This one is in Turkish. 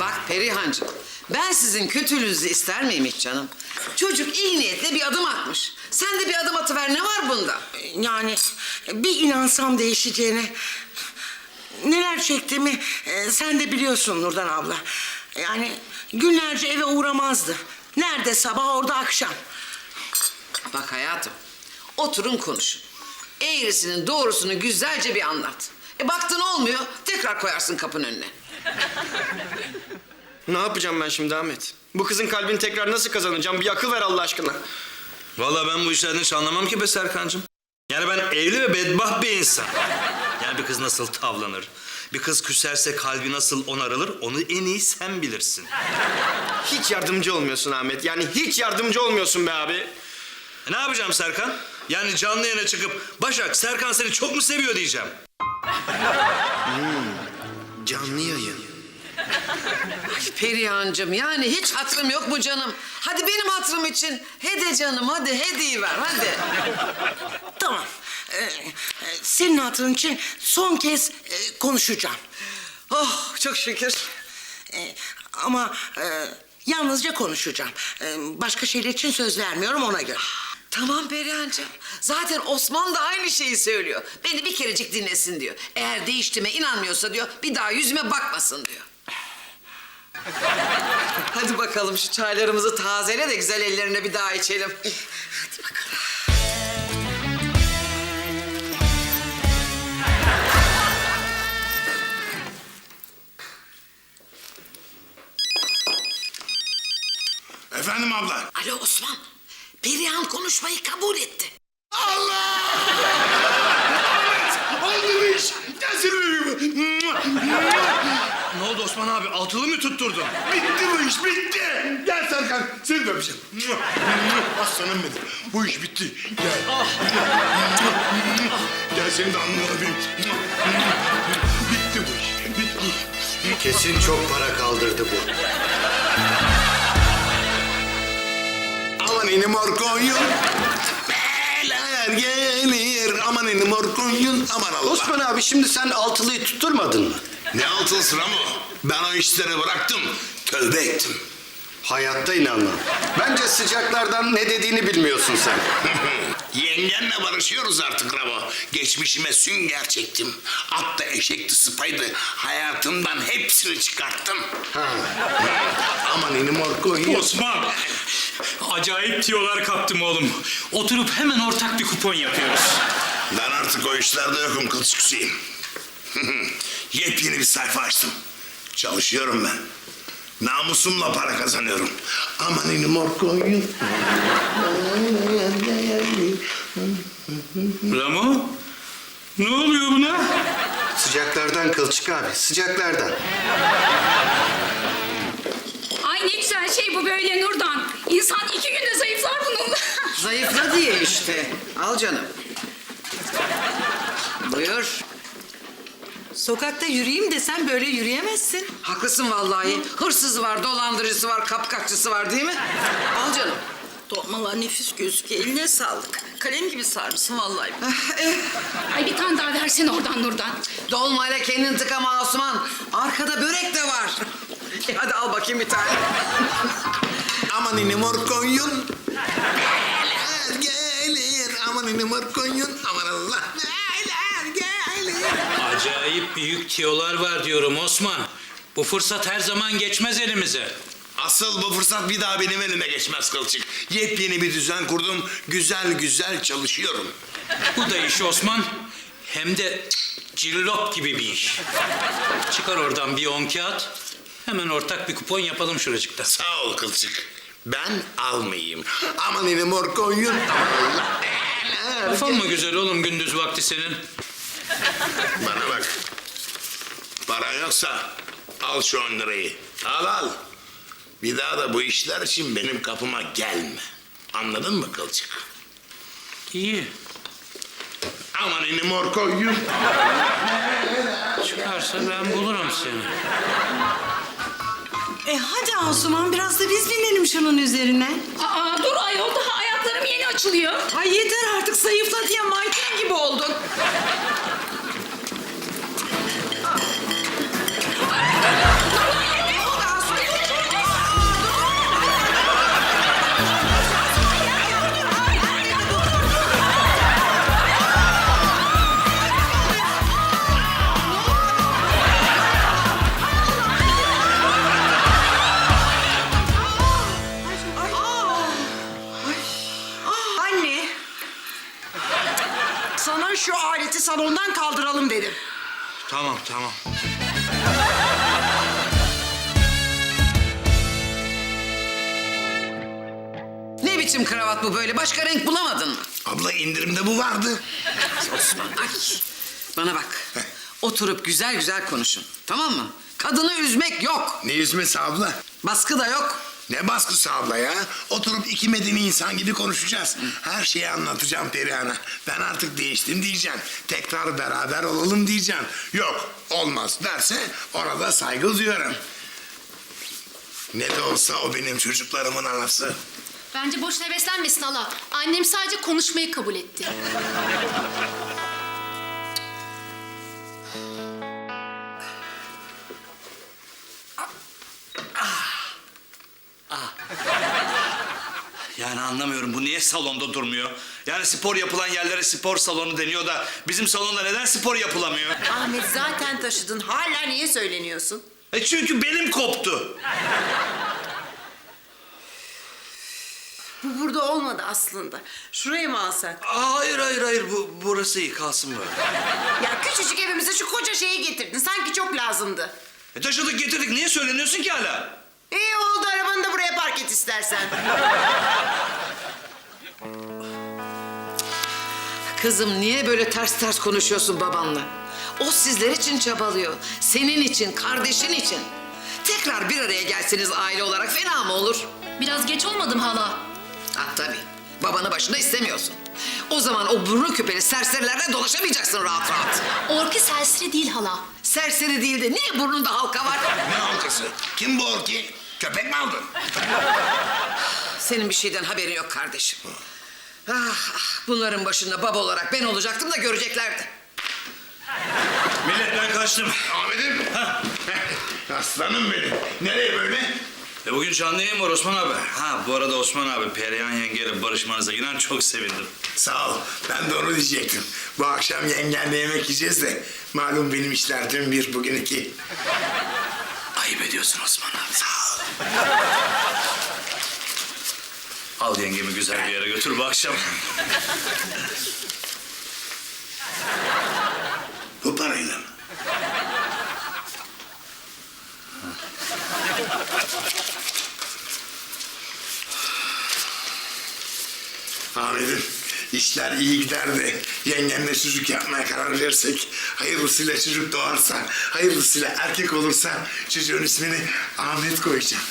Bak Perihancığım, ben sizin kötülüğünüzü ister miyim hiç canım? Çocuk iyi niyetle bir adım atmış. Sen de bir adım atıver, ne var bunda? Yani bir inansam değişeceğine neler çektiğimi e, sen de biliyorsun Nurdan abla. Yani günlerce eve uğramazdı. Nerede sabah orada akşam. Bak hayatım, oturun konuşun. Eğrisinin doğrusunu güzelce bir anlat. E baktın olmuyor, tekrar koyarsın kapının önüne. Ne yapacağım ben şimdi Ahmet? Bu kızın kalbini tekrar nasıl kazanacağım? Bir akıl ver Allah aşkına. Vallahi ben bu işlerden hiç anlamam ki be Serkan'cığım. Yani ben evli ve bedbaht bir insan. Yani bir kız nasıl tavlanır, bir kız küserse kalbi nasıl onarılır onu en iyi sen bilirsin. Hiç yardımcı olmuyorsun Ahmet. Yani hiç yardımcı olmuyorsun be abi. E ne yapacağım Serkan? Yani canlı yayına çıkıp Başak Serkan seni çok mu seviyor diyeceğim. Canlı yayın. Perihancığım yani hiç hatırım yok mu canım? Hadi benim hatırım için. Hede canım hadi hediye ver hadi. Tamam. Ee, e, senin hatırın için son kez e, konuşacağım. Oh çok şükür. Ee, ama e, yalnızca konuşacağım. Ee, başka şeyler için söz vermiyorum ona göre. Tamam Perihancığım. Zaten Osman da aynı şeyi söylüyor. Beni bir kerecik dinlesin diyor. Eğer değiştiğime inanmıyorsa diyor bir daha yüzüme bakmasın diyor. Hadi bakalım şu çaylarımızı tazele de güzel ellerine bir daha içelim. Hadi bakalım. Efendim abla. Alo Osman. Perihan konuşmayı kabul etti. Allah! Oldu bu iş. Gelsin benim. Ne oldu Osman abi altılı mı tutturdun? Bitti bu iş bitti. Gel Serkan seni de öpeceğim. Aslanım benim. Bu iş bitti. Gel. Gel seni de alnına öpeyim. Bitti bu iş. Bitti. Kesin çok para kaldırdı bu. Aman inim orkoyun. Beler gelir. Aman inim orkoyun. Aman Allah. Osman abi şimdi sen altılıyı tutturmadın mı? Ne altın sıra mı? Ben o işleri bıraktım. Tövbe ettim. Hayatta inanmam. Bence sıcaklardan ne dediğini bilmiyorsun sen. Yengenle barışıyoruz artık Ramo. Geçmişime sünger çektim. At da eşekti sıpaydı. Hayatımdan hepsini çıkarttım. Ha. Aman inim orkoyun. Osman! Acayip tiyolar kaptım oğlum. Oturup hemen ortak bir kupon yapıyoruz. Ben artık o işlerde yokum kılçık Hüseyin. Yepyeni bir sayfa açtım. Çalışıyorum ben. Namusumla para kazanıyorum. Aman inim orkoyun. Ramo? Ne oluyor buna? Sıcaklardan Kılçık abi, sıcaklardan. Ay ne güzel şey bu böyle Nurdan. İnsan iki günde zayıflar bununla. Zayıfla diye işte. Al canım. Buyur. Sokakta yürüyeyim desen böyle yürüyemezsin. Haklısın vallahi. Hırsızı var, dolandırıcısı var, kapkaççısı var değil mi? Al canım. Dolmalar nefis gözüküyor. Eline sağlık. Kalem gibi sarmışsın vallahi. Ay bir tane daha versene oradan Nurdan. Dolmayla kendini tıkama Osman. Arkada börek de var. E, hadi al bakayım bir tane. Aman inim orkoyun. Beler gelir. Aman inim orkoyun. Aman Allah. Beler gelir. Acayip büyük tiyolar var diyorum Osman. Bu fırsat her zaman geçmez elimize. Asıl bu fırsat bir daha benim elime geçmez kılçık. Yepyeni bir düzen kurdum. Güzel güzel çalışıyorum. Bu da iş Osman. Hem de cillop gibi bir iş. Çıkar oradan bir on kağıt. Hemen ortak bir kupon yapalım şuracıkta. Sağ ol kılçık. Ben almayayım. Aman inim orkoyun. Aman Allah. Kafan mı güzel oğlum gündüz vakti senin? Bana bak. Para yoksa al şu on lirayı. Al al. Bir daha da bu işler için benim kapıma gelme. Anladın mı kılçık? İyi. Aman inim orkoyun. Çıkarsa ben bulurum seni. E hadi Asuman biraz da biz binelim şunun üzerine. Aa dur ayol daha ayaklarım yeni açılıyor. Ay yeter artık zayıfla diye manken gibi oldun. Tamam tamam. Ne biçim kravat bu böyle? Başka renk bulamadın mı? Abla indirimde bu vardı. Osman ay. Bana bak. Oturup güzel güzel konuşun. Tamam mı? Kadını üzmek yok. Ne üzmesi abla? Baskı da yok. Ne baskısı abla ya? Oturup iki medeni insan gibi konuşacağız. Her şeyi anlatacağım Perihan'a. Ben artık değiştim diyeceğim. Tekrar beraber olalım diyeceğim. Yok olmaz derse orada saygı duyarım. Ne de olsa o benim çocuklarımın anası. Bence boşuna heveslenmesin hala. Annem sadece konuşmayı kabul etti. Yani anlamıyorum bu niye salonda durmuyor? Yani spor yapılan yerlere spor salonu deniyor da bizim salonda neden spor yapılamıyor? Ahmet zaten taşıdın. Hala niye söyleniyorsun? E çünkü belim koptu. Bu burada olmadı aslında. Şuraya mı alsak? Hayır hayır hayır bu burası iyi kalsın böyle. Ya küçücük evimize şu koca şeyi getirdin. Sanki çok lazımdı. E taşıdık getirdik niye söyleniyorsun ki hala? İyi oldu arabanı da buraya park et istersen. Kızım niye böyle ters ters konuşuyorsun babanla? O sizler için çabalıyor. Senin için, kardeşin için. Tekrar bir araya gelseniz aile olarak fena mı olur? Biraz geç olmadım hala. Ha tabii. Babanı başında istemiyorsun. O zaman o burnu küpeli serserilerle dolaşamayacaksın rahat rahat. Orki serseri değil hala. Serseri değil de niye burnunda halka var? Ne halkası? Kim bu orki? Köpek mi aldın? Senin bir şeyden haberin yok kardeşim. Ah, ah, bunların başında baba olarak ben olacaktım da göreceklerdi. Millet ben kaçtım. Ahmet'im. Aslanım benim. Nereye böyle? E bugün canlı yayın var Osman abi. Ha bu arada Osman abi Perihan yengeyle barışmanıza inan çok sevindim. Sağ ol. Ben de onu diyecektim. Bu akşam yengenle yemek yiyeceğiz de malum benim işler dün bir bugün iki. Ayıp ediyorsun Osman abi. Sağ ol. Al yengemi güzel bir yere götür bu akşam. Bu parayla mı? Ahmet'im işler iyi gider de yengemle çocuk yapmaya karar verirsek hayırlısıyla çocuk doğarsa hayırlısıyla erkek olursa çocuğun ismini Ahmet koyacağım.